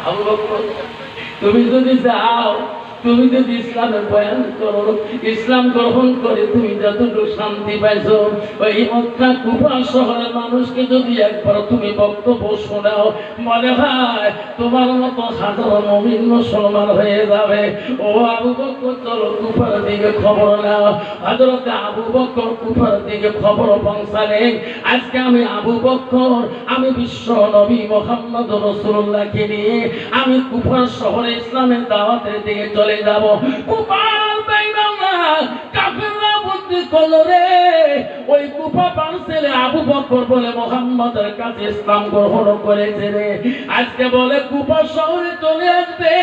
আবু বকর তুমি যদি যাও তুমি যদি ইসলামের বয়ান করো, ইসলাম গ্রহণ করে তুমি যতটুকু শান্তি পাইছো, ওই মক্কা, কুফা শহরের মানুষকে যদি একবার তুমি বক্তব্য শোনাও, মনে হয় তোমার মতো সাধারণ নবীন মুসলমান হয়ে যাবে। ও আবু বকর চলো কুফার দিকে খবর নাও। হজরতে আবু বকর কুফার দিকে খবর পৌঁছালেন। আজকে আমি আবু বকর আমি বিশ্ব নবী মোহাম্মদ রসুল্লাহকে নিয়ে আমি কুফার শহরে ইসলামের দাওয়াতের দিকে চলে যাব। করল রে। ওই কুফা পার্সেলে আবু বকর বলে মোহাম্মদের কাছে ইসলাম গ্রহণ করেছে রে। আজকে বলে কুপা শহরে চলে আসবে।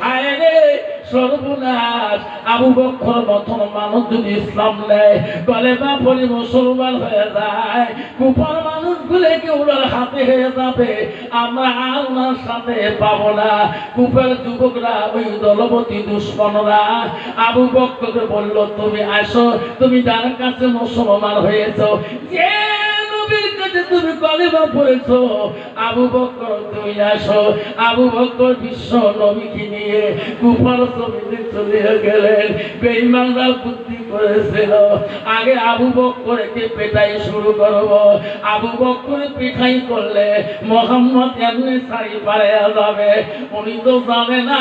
হায় রে সর্বনাশ আবু বকর মতন মানুষ যদি ইসলাম নেয় গলে বা মুসলমান হয়ে যায়। কি ওনার হাতে হয়ে যাবে। আমরা আর সাথে পাবো না। কুফের যুবকরা, ওই দলবতী দুশ্মনরা। আবু বকরকে বলল, তুমি আসো, তুমি যার কাছে মুসলমান হয়েছো, যে আগে আবু পেটাই শুরু করব। আবু করলে মোহাম্মদ এমনি পাড়াইয়া যাবে, উনি তো জানে না,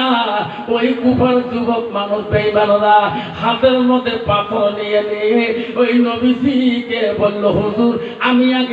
ওই কুফার যুবক মানুষ বেঈমানরা হাতের মধ্যে পাথর নিয়ে নিয়ে ওই নবীজিকে বলল, হুজুর, আমি আগে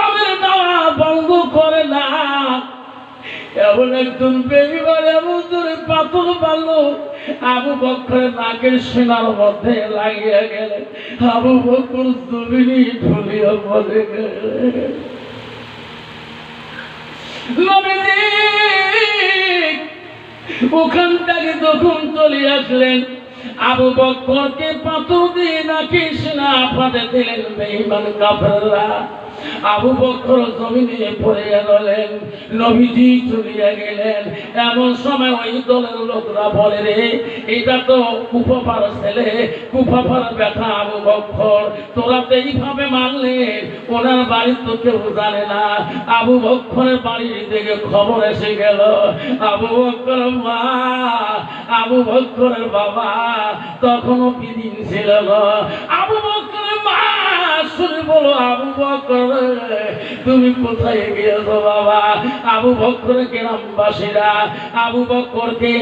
ইসলামের দাওয়া করে না? এমন একজন এমন পাথর পারল আবু বকরের নাকের সোনার মধ্যে লাগিয়ে গেলে আবু ঢুলিয়া গেলে। ওখান থেকে যখন চলে আসলেন, আবু বকরকে পাথর দিয়ে নাকি সেনা ফাটে দিলেন বেঈমান কাফেররা। আবু বকর জমিনে পড়ে গেলেন, নবীজি চলিয়া গেলেন। এমন সময় ওই দলের লোকরা বলে, রে, এটা তো কুফাপার ছেলে কুফাপার ব্যথা আবু বকর তোরা তো এইভাবে মারলেন ওনার বাড়ি তো কেউ জানে না। আবু বকরের বাড়ির দিকে খবর এসে গেল। আবু বকর মা, আবু বকরের বাবা, তখনও বিদিন ছিল গো। আবু বকরের বলো, আবু বকর, তুমি কোথায় গিয়েছো বাবা? আবু বকর গ্রামবাসীরা, আবু বকরকে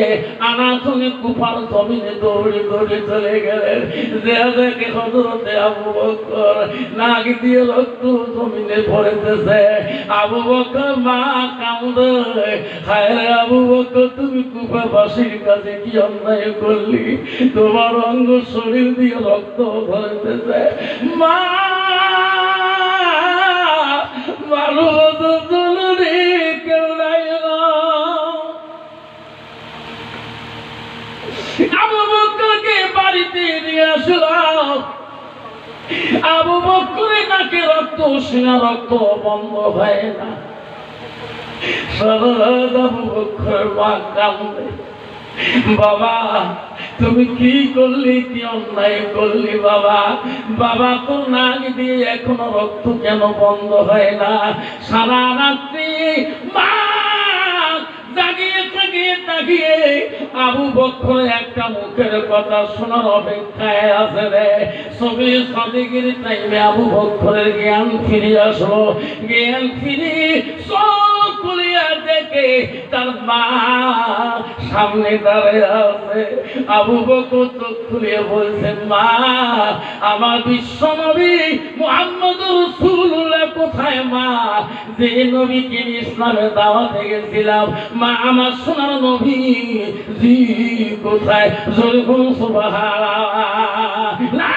কুফার জমিনে দৌড়ে দৌড়ে চলে গেলেন। দেখে হজরতে আবু বকর নাক দিয়ে রক্ত জমিনে পড়েতেছে আবু বকর মা কান্দে হায় আবু বকর, তুমি কুফাবাসীর কাছে কি অন্যায় করলি? তোমার অঙ্গ শরীর দিয়ে রক্ত ধরেতেছে মা জরুরি কেউ নাই গো। আবু বাড়িতে নিয়ে আসলাম। আবু বকরে নাকে রক্ত বন্ধ হয় না। সারা আবু বকর মা কান্দে। বাবা তুমি কি করলি, কি অন্যায় করলি বাবা? বাবা তো নাক দিয়ে এখনও রক্ত কেন বন্ধ হয় না? সারা রাত্রি মা জাগিয়ে তাকিয়ে তাকিয়ে আবু বকর একটা মুখের কথা শোনার অপেক্ষায় আছে রে। ছবি সাদিকের টাইমে আবু বকরের জ্ঞান ফিরে আসলো। জ্ঞান ফিরে চোখ খুলিয়া দেখে তার মা সামনে দাঁড়িয়ে আছে। আবু বকর চোখ খুলিয়ে বলছে মা, আমার বিশ্ব নবী মোহাম্মদ রসুল্লাহ কোথায় মা? যে নবীকে নিয়ে ইসলামের দাওয়াতে গেছিলাম। মা, আমার সোনার নবী, জি, কোথায়? জোরে বলুন, সুবহানাল্লাহ। মা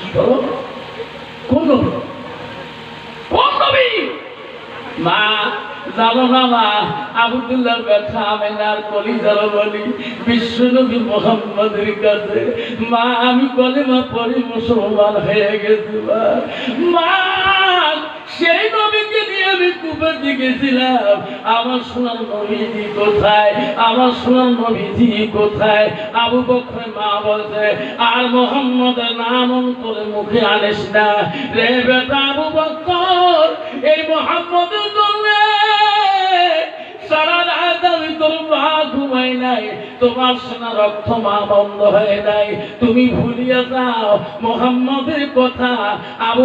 কি বলো কোন নবী কোন নবী মা, জানো না মা আবুদুল্লাহ ব্যথা আমেনার কলিজার বলি, বিশ্বনবী মোহাম্মদের কাছে। মা, আমি কলিমা পড়ি মুসলমান হয়ে গেছি মা কুপে গেছিলাম আমার সোনার নবীজি কোথায়? আমার সোনার নবীজি কোথায়? আবু বকর মা বলছে, আর মোহাম্মদের নাম অন্তরে মুখে আনিস না। রে বেটা আবু বকর, এই মোহাম্মদের জন্য মা তোমার সোনা রক্ত মা বন্ধ হয়ে নাই। তুমি ভুলিয়ে যাও। মোহাম্মদের কথা আবু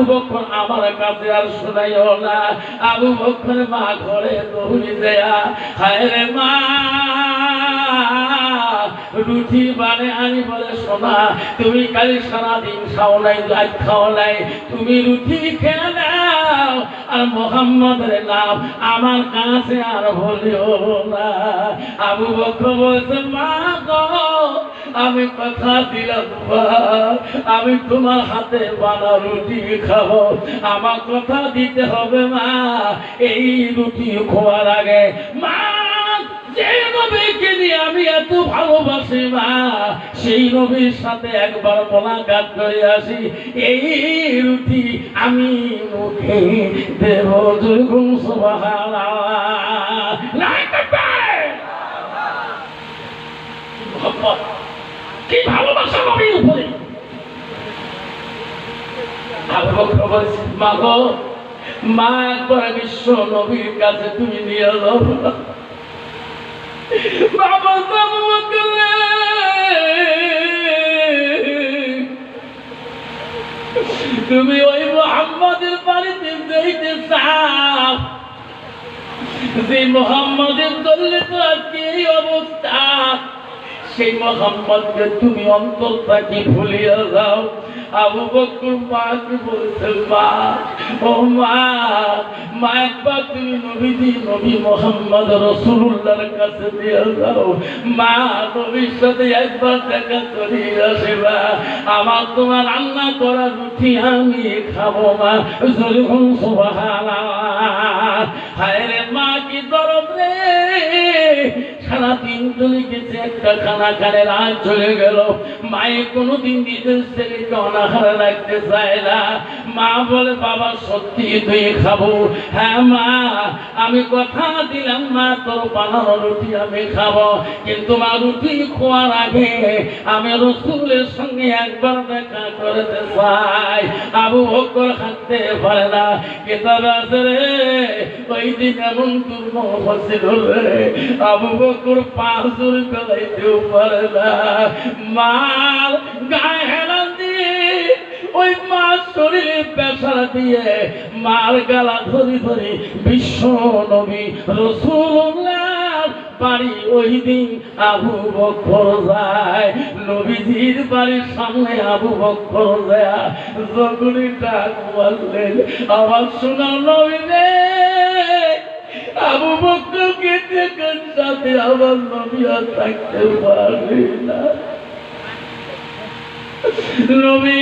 আমার কাছে আর শোনাইও না। আবু মা ঘরে দৌড়ি দেয়া হায় রে মা! রুটি বানে বলে শোনা তুমি কালি সারাদিন খাও নাই লাইট খাও নাই। তুমি রুটি খেয়ে আর মোহাম্মদের নাম আমার কাছে আর বলিও না। আবু বলছে, মা আমি কথা দিলাম আমি তোমার হাতে বানা রুটি খাব। আমার কথা দিতে হবে মা, এই রুটি খোয়ার আগে মা যে নবীকে নিয়ে আমি এত ভালোবাসি মা সেই নবীর সাথে একবার মোলাকাত করে আসি। এই রুটি আমি মুখে দেব মোহাম্মদ, কি ভালোবাসা নবীর উপরে। মা গো মা একবার বিশ্ব নবীর কাছে তুমি নিয়ে। তুমি ওই মোহাম্মদের বাড়িতে যাইতে চাও? যে মোহাম্মদের দলে তো আজকে এই অবস্থা? সেই মোহাম্মদকে তুমি অন্তর থাকি ভুলিয়ে যাও আবু বকর, মাকে বলছে, মা, ও মা মা একবার তুমি নবীজি, নবী মোহাম্মদ রসুল্লাহর কাছে দিয়ে যাও। মা নবীর একবার দেখা করিয়ে আসিবা। আমার তোমার রান্না করা রুটি আমি খাব মা। জরুন সুবহানাল্লাহ। হায় রে মা, কি দরদ রে তিন চলে গেছে একটা খানা খানে রাত চলে গেল। মায়ে কোনোদিন নিজের ছেলেকে অনাহারে রাখতে চায় না। মা বলে, বাবা, সত্যি তুই খাব। হ্যাঁ মা, আমি কথা দিলাম মা, তোর বানানো রুটি আমি খাব। কিন্তু মা রুটি খোয়ার আগে আমি রসুলের সঙ্গে একবার দেখা করতে চাই। আবু বকর হাঁটতে পারে না। কেতাব ওই দিন এমন তুর্ম ফসিল রে আবু পাঁচুর গলাইতেও পারে না। মার গায়ে ওই মার শরীরে পেশারা দিয়ে মার গালা ধরি ধরি বিশ্ব নবী রসুল্লাহ বাড়ি ওই দিন আবু বকর যায়। নবীজির বাড়ির সামনে আবু বকর যায়। যখনই ডাক বললেন আমার সোনার নবী আবু বকরকে দেখেন সাথে আমার নবী আর থাকতে পারবে না। নবী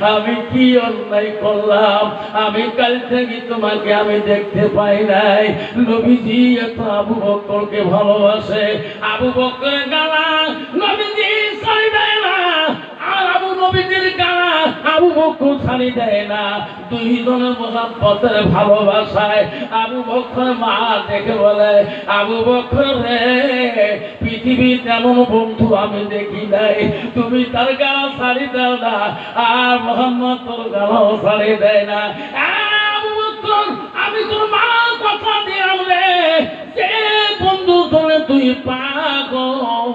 আমি কি অন্যায় করলাম? আমি কাল থেকে তোমাকে আমি দেখতে পাই নাই। নবীজি এত আবু বকরকে ভালোবাসে। আবু বকরের গালা নবীদের গালা আবু বকর ছাড়ি দেয় না। দুইজনের মোহাম্মতের ভালোবাসায় আবু বকর মা দেখে বলে, আবু বকর রে, পৃথিবীর তেমন বন্ধু আমি দেখি নাই। তুমি তার গালা ছাড়ি দাও না, আর মোহাম্মদ তোর গালাও ছাড়ি দেয় না। আবু বকর, আমি তোর মা কথা দিলাম রে। যে বন্ধু ধরে তুই পাগল।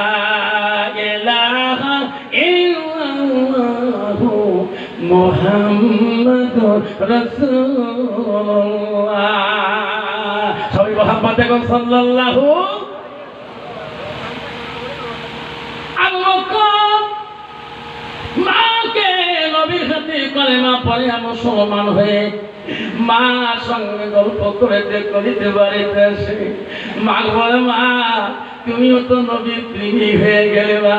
মুহাম্মাদুর রাসূলুল্লাহ। সবাই মোহাম্মদ এখন সাল্লাল্লাহু মাকে নবীর হাতে কলেমা পরে মুসলমান হয়ে মা সঙ্গে গল্প করিতে করিতে বাড়িতে আসে মা বলে, মা তুমিও তো নবীর প্রেমী হয়ে গেলে মা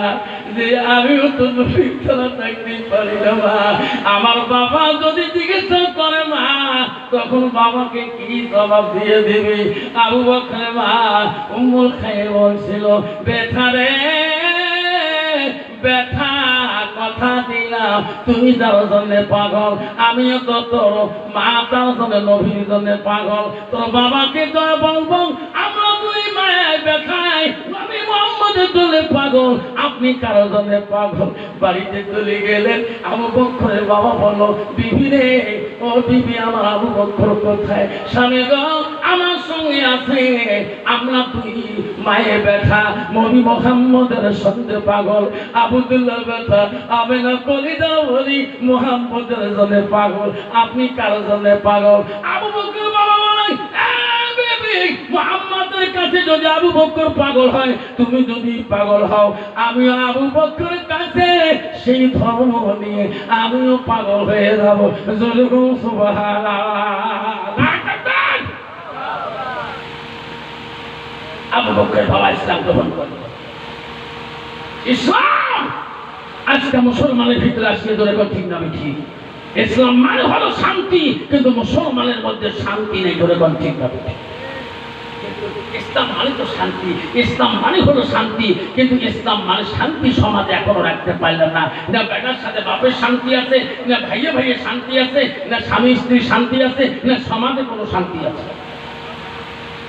যে আমিও তো নবীর ছাড়া থাকতে পারি না মা আমার বাবা যদি জিজ্ঞাসা করে মা, তখন বাবাকে কি জবাব দিয়ে দিবি? আবু বকরে মা উমর খাই বলছিল বেঠা রে, ব্যথা, কথা দিলাম। তুমি যার জন্য পাগল, আমিও তো তোর মা, তার জন্য নবীর জন্য পাগল। তোর বাবাকে তো বলব পাগল আবু বলো ব্যথা নবী মোহাম্মদের পাগল। আবুদুল্লাহ ব্যথা আমি না কলি দাও বলি মোহাম্মদের পাগল। আপনি কারও জন্য পাগল? আবু বকর বলে "এ বেবি, মোহাম্মদের কাছে যদি আবু বকর পাগল হয়, তুমি যদি পাগল হও, আমিও আবু কাছে সেই ধর্ম নিয়ে আমিও পাগল হয়ে যাব। ইসলাম আজকে মুসলমানের ভিতরে আসলে ধরে ঠিক আমি ঠিক? ইসলাম মানে হলো শান্তি, কিন্তু মুসলমানের মধ্যে শান্তি নেই, ধরে ঠিক না ঠিক। ইসলাম মানে তো শান্তি। ইসলাম মানে হলো শান্তি। কিন্তু ইসলাম মানে শান্তি সমাজে এখনও রাখতে পারলাম না। না বেটার সাথে বাপের শান্তি আছে, না ভাইয়ে ভাইয়ে শান্তি আছে, না স্বামী স্ত্রীর শান্তি আছে, না সমাজে কোনো শান্তি আছে।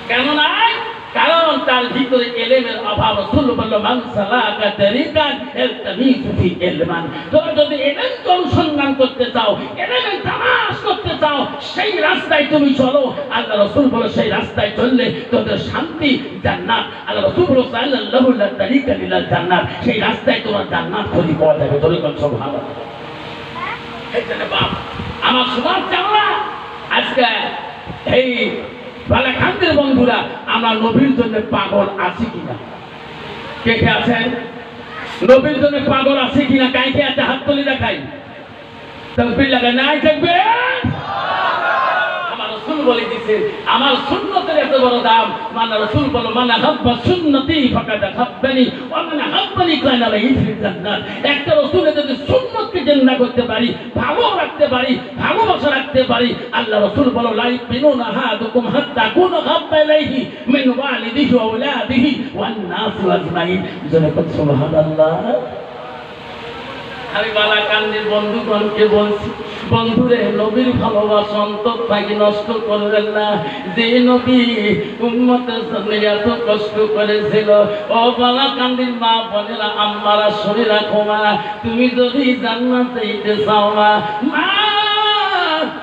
কেন নাই কারণ তার ভিতরে এলেমের অভাব রসুল বলল, মান সালাকা তরিকান ইলতামিসু ফি ইলমান তোমরা যদি এলেম অনুসন্ধান করতে চাও এলেমের তামাশ করতে চাও, সেই রাস্তায় তুমি চলো। আল্লাহ রসুল বলে সেই রাস্তায় চললে তোদের শান্তি জান্নাত। আল্লাহ রসুল বলে সাল্লাল্লাহু আলাইহি তারিকা লিলাল জান্নাত। সেই রাস্তায় তোমার জান্নাত খুঁজে পাওয়া যাবে। তোর কোন সুবহানাল্লাহ। এই বাপ, আমার সমাজ চাওয়া আজকে এই বালাকান্তের বন্ধুরা আমরা নবীর জন্য পাগল আছি কিনা? কে কে আছেন? নবীর জন্য পাগল আছে কিনা? কাইকে আছে হাত তুলে দেখাই? তকবির লাগা নাই থাকবে বলে দিছে আমার সুন্নতের এত বড় দাম। মানে রসুল বলো মানে হাব্বা সুন্নতি ফাঁকাটা হাব্বানি মানে হাব্বানি ইফরি জান্নাত। একটা রসুলে যদি সুন্নতকে জিন্দা করতে পারি, ভালো রাখতে পারি, ভালোবাসা রাখতে পারি, আল্লাহ রসুল বলো লাই বিনুন আহাদুকুম হাত্তা কুনু হাব্বা ইলাইহি মিন ওয়ালিদিহি ওয়া আওলাদিহি ওয়ান নাস আজমাইন। জনে কত সুবহানাল্লাহ। আমি বালাকান্দির বন্ধুগণকে বলছি বন্ধুরে, নবীর ভালোবাসা অন্তর থাকি নষ্ট করবেন না। যে নবী উন্মতের জন্য এত কষ্ট করেছিল, ও বালাকান্দির মা বোনেরা, আম্মারা, শরীর তুমি যদি জান্নাতে যেতে চাও মা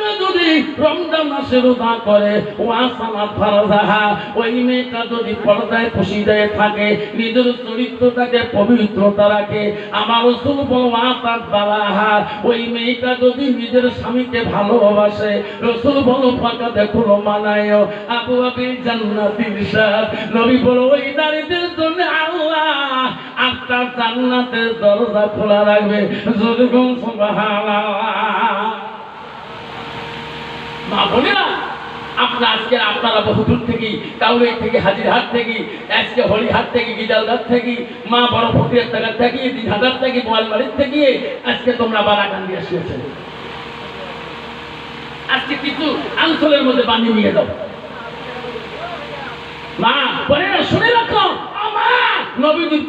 যদি যদি যদি স্বামীকে ভালোবাসে, রসুল বলো ফাঁকা দেখো মানায় আবু আবির জান্নাতির জন্য আল্লাহ আটটা জান্নাতের দরজা খোলা রাখবে। যেরকম সুবহানাল্লাহ। মা বোনেরা আজকে আপনারা বহু দূর থেকে কাউরে থেকে, হাজিরহাট থেকে, আজকে হরিহাট থেকে থেকে, মা বড় টাকার থেকে দিঘাটার থেকে থেকে, আজকে তোমরা আজকে কিছু অঞ্চলের মধ্যে বানিয়ে নিয়ে যাও। মা বোনেরা, শুনে রাখো মা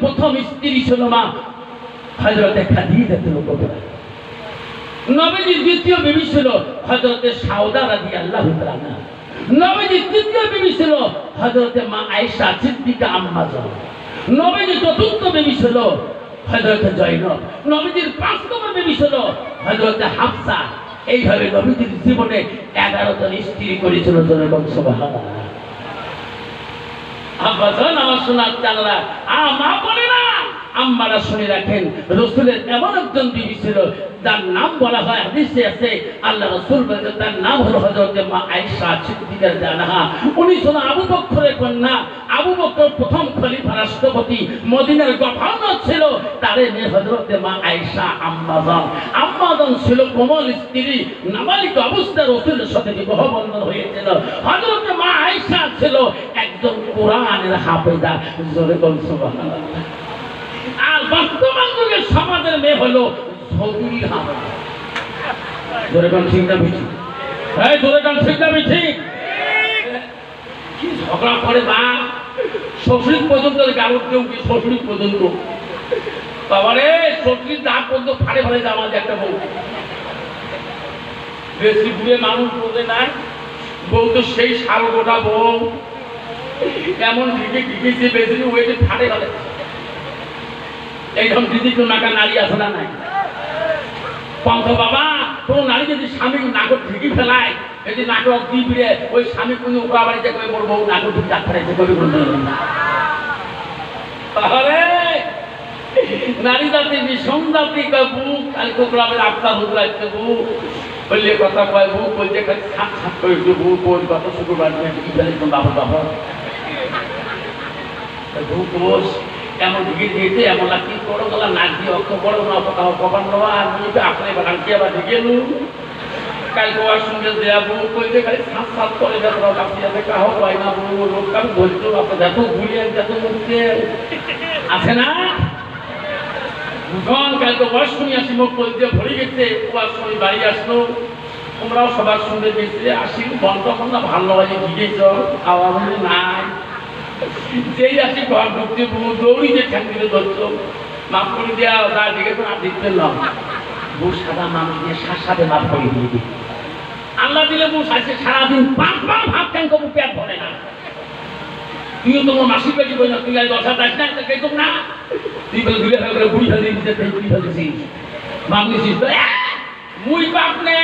প্রথম স্ত্রী ছিল মা হজরতে খাদিজা ছিল কবরা নবীজির দ্বিতীয় বিবি ছিল হজরতে সাউদা রাজি আল্লাহ নবীজির তৃতীয় বিবি ছিল হজরতে মা আয়েশা সিদ্দিকা আম্মাজান নবীজির চতুর্থ বিবি ছিল হজরতে জয়নব। নবীজির পাঁচ নম্বর বিবি ছিল হজরতে হাফসা। এইভাবে নবীজির জীবনে এগারো জন স্ত্রী করেছিল আব্বাজান আমার সোনার চানরা আ, মা বলে না। আম্মারা শুনে রাখেন, রসুলের এমন একজন বিবি ছিল, যার নাম বলা হয়, হাদিসে আছে, আল্লাহ রসুল বলেছেন, তার নাম হলো হযরত মা আয়েশা সিদ্দিকা জানাহা উনি ছিল আবু বকরের কন্যা। আবু বকর প্রথম খলিফা, রাষ্ট্রপতি, মদিনার গভর্নর ছিল, তারে মেয়ে হযরত মা আয়েশা আম্মাজান আম্মাজান ছিল কোমল স্ত্রী, নাবালিক অবস্থায় রসুলের সাথে বিবাহ বন্ধন হয়েছিল। হযরত মা আয়েশা ছিল একজন কোরআনের হাফেজা। জোরে বল সুবহানাল্লাহ। আর বর্তমান যুগে সমাজের মেয়ে হলো পর্যন্ত গারদ কেউ কি শ্বশুর পর্যন্ত বাবারে শ্বশুর দাঁত পর্যন্ত ফাড়ে ফাড়ে জামা যে একটা বউ। বেশি দূরে মানুষ বোঝে না। বউ তো সেই সাল গোটা বউ। এমন দিকে দিকেছে বেশি ওয়েটে ফাটে গেলে এইরকম দিদি নাকা নারী আছে না নাই? পঙ্খ বাবা কোনো নারী যদি স্বামী নাকট ঢিকি ফেলায়, যদি নাটক দি বিড়ে ওই স্বামী কোনো ওরা বাড়িতে কই মোর বউ নাকট ঢিকি ডাক ফেলাইছে কবি তাহলে নারী জাতি বিষম জাতি কয় বুক আফতার হুজুর আসছে বুক বললে কথা কয় বুক বলছে খালি ছাপ ছাপ করে একটু বুক বল দোষ এমন ঢিকে দিয়েছে, এমন লাগছে বড় গলা নাক দিয়ে অক্ষ বড় না কথা কবার নেওয়া আর মুখে আসলে বাগান কি আবার ঢিকে নু কালকে ওর সঙ্গে দেয়া বুক কইতে খালি সাত সাত করে যাতে কাহ পায় না বুক লোক, আমি বলছো আপনার যত ঘুরিয়ে যত আছে না? দুজন কালকে বয়স শুনি আসি, মুখ বলতে ভরে গেছে ওয়ার সময় বাড়ি আসলো। তোমরাও সবার সঙ্গে গেছিলে আসি বন্ধ না ভালো লাগে গিয়েছ আওয়াজ নাই। যেই ঘর বউ দৌড়ি যে করে দেওয়া দেখেছ আর দেখতে নাও। বউ সাদা মানুষ দিয়ে সাত সাথে করে দিয়ে দিই আল্লাহ দিলে বউ সাথে সারাদিন কবু পেট ভরে না। তুইও তোমার বই না, তুই হাজার না তুই বলে তো মুই বাপ নে,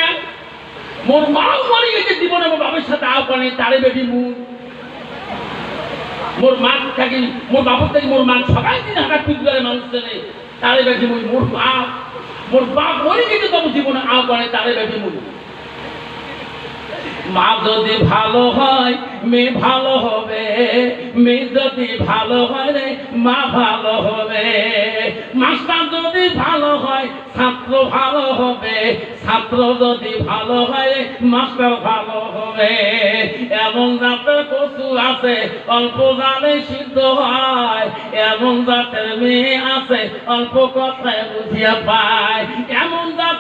মোর মাও মরে গেছে, জীবনে মোর বাপের সাথে আও তারে বেটি মুই মোর মা থাকি, মোর বাপর থাকি, মোর মা সবাই দিন হাঁটা পিটবারে মানুষ জানে তারে বেটি মই, মোর বাপ মোর বাপ মরে গেছে তবু জীবনে আও করে তারে বেটি মুই। মা যদি ভালো হয়, মেয়ে ভালো হবে। মেয়ে যদি ভালো হয় রে, মা ভালো হবে। মাস্টার যদি ভালো হয়, ছাত্র ভালো হবে। ছাত্র যদি ভালো হয়, মাস্টার ভালো হবে। এমন জাতের কচু আছে, অল্প জালে সিদ্ধ হয়। এমন জাতের মেয়ে আছে, অল্প কথায় বুঝিয়া পায়। এমন জাতের